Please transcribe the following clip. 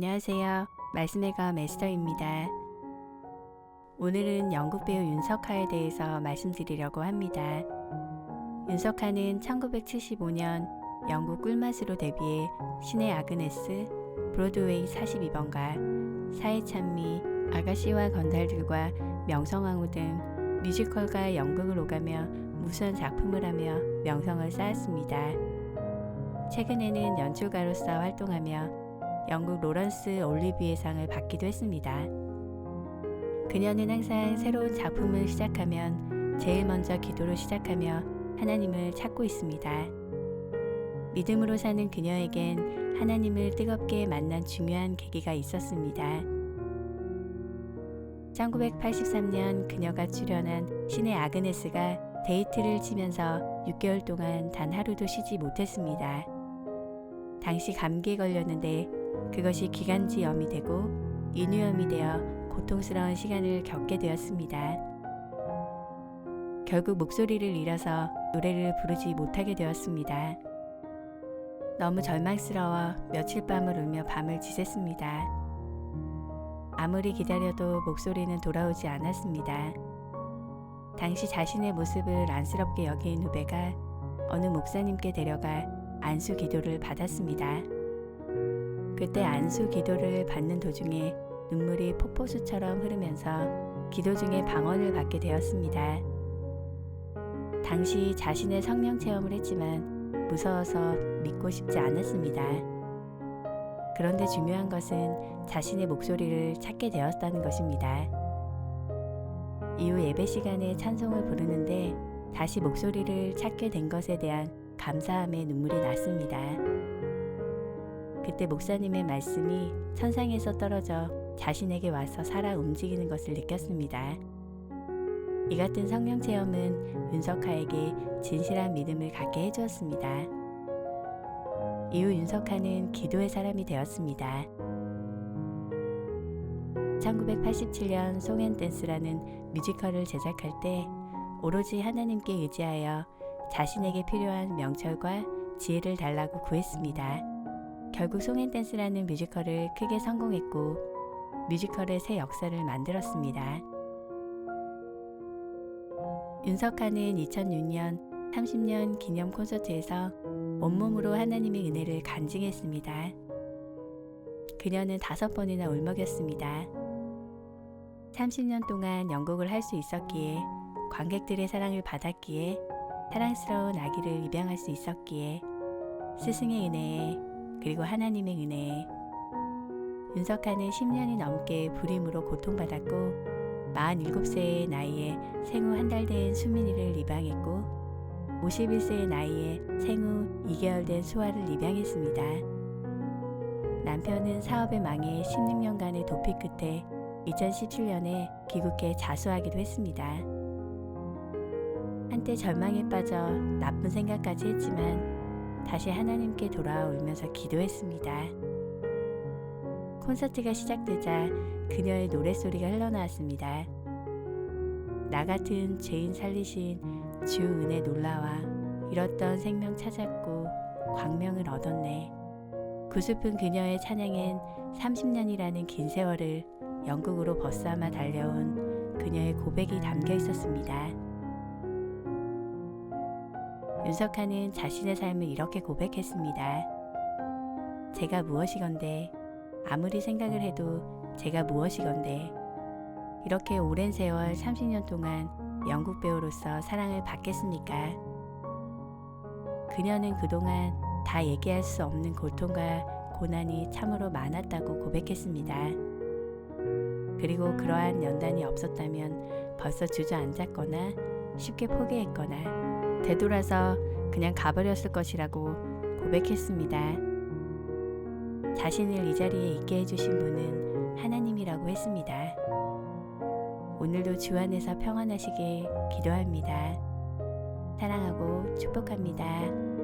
안녕하세요. 말씀의 검 에스더입니다. 오늘은 영국 배우 윤석하에 대해서 말씀드리려고 합니다. 윤석하는 1975년 영국 꿀맛으로 데뷔해 신의 아그네스, 브로드웨이 42번가, 사회 찬미, 아가씨와 건달들과 명성황후 등 뮤지컬과 연극을 오가며 무수한 작품을 하며 명성을 쌓았습니다. 최근에는 연출가로서 활동하며 영국 로런스 올리비에 상을 받기도 했습니다. 그녀는 항상 새로운 작품을 시작하면 제일 먼저 기도로 시작하며 하나님을 찾고 있습니다. 믿음으로 사는 그녀에겐 하나님을 뜨겁게 만난 중요한 계기가 있었습니다. 1983년 그녀가 출연한 신의 아그네스가 데이트를 치면서 6개월 동안 단 하루도 쉬지 못했습니다. 당시 감기에 걸렸는데 그것이 기관지염이 되고 인후염이 되어 고통스러운 시간을 겪게 되었습니다. 결국 목소리를 잃어서 노래를 부르지 못하게 되었습니다. 너무 절망스러워 며칠 밤을 울며 밤을 지샜습니다. 아무리 기다려도 목소리는 돌아오지 않았습니다. 당시 자신의 모습을 안쓰럽게 여긴 후배가 어느 목사님께 데려가 안수 기도를 받았습니다. 그때 안수 기도를 받는 도중에 눈물이 폭포수처럼 흐르면서 기도 중에 방언을 받게 되었습니다. 당시 자신의 성령 체험을 했지만 무서워서 믿고 싶지 않았습니다. 그런데 중요한 것은 자신의 목소리를 찾게 되었다는 것입니다. 이후 예배 시간에 찬송을 부르는데 다시 목소리를 찾게 된 것에 대한 감사함에 눈물이 났습니다. 그때 목사님의 말씀이 천상에서 떨어져 자신에게 와서 살아 움직이는 것을 느꼈습니다. 이 같은 성령 체험은 윤석하에게 진실한 믿음을 갖게 해주었습니다. 이후 윤석하는 기도의 사람이 되었습니다. 1987년 송앤댄스라는 뮤지컬을 제작할 때 오로지 하나님께 의지하여 자신에게 필요한 명철과 지혜를 달라고 구했습니다. 결국 송앤댄스라는 뮤지컬을 크게 성공했고 뮤지컬의 새 역사를 만들었습니다. 윤석하는 2006년 30년 기념 콘서트에서 온몸으로 하나님의 은혜를 간증했습니다. 그녀는 다섯 번이나 울먹였습니다. 30년 동안 연극을 할 수 있었기에 관객들의 사랑을 받았기에 사랑스러운 아기를 입양할 수 있었기에 스승의 은혜에 그리고 하나님의 은혜에 윤석하는 10년이 넘게 불임으로 고통받았고 47세의 나이에 생후 한 달 된 수민이를 입양했고 51세의 나이에 생후 2개월 된 수아를 입양했습니다. 남편은 사업의 망해 16년간의 도피 끝에 2017년에 귀국해 자수하기도 했습니다. 한때 절망에 빠져 나쁜 생각까지 했지만 다시 하나님께 돌아와 울면서 기도했습니다. 콘서트가 시작되자 그녀의 노랫소리가 흘러나왔습니다. 나 같은 죄인 살리신 주 은혜 놀라와 잃었던 생명 찾았고 광명을 얻었네. 구슬픈 그녀의 찬양엔 30년이라는 긴 세월을 영국으로 벗삼아 달려온 그녀의 고백이 담겨 있었습니다. 윤석하는 자신의 삶을 이렇게 고백했습니다. 제가 무엇이건데 아무리 생각을 해도 제가 무엇이건데 이렇게 오랜 세월 30년 동안 영국 배우로서 사랑을 받겠습니까? 그녀는 그동안 다 얘기할 수 없는 고통과 고난이 참으로 많았다고 고백했습니다. 그리고 그러한 연단이 없었다면 벌써 주저앉았거나 쉽게 포기했거나 되돌아서 그냥 가버렸을 것이라고 고백했습니다. 자신을 이 자리에 있게 해주신 분은 하나님이라고 했습니다. 오늘도 주 안에서 평안하시길 기도합니다. 사랑하고 축복합니다.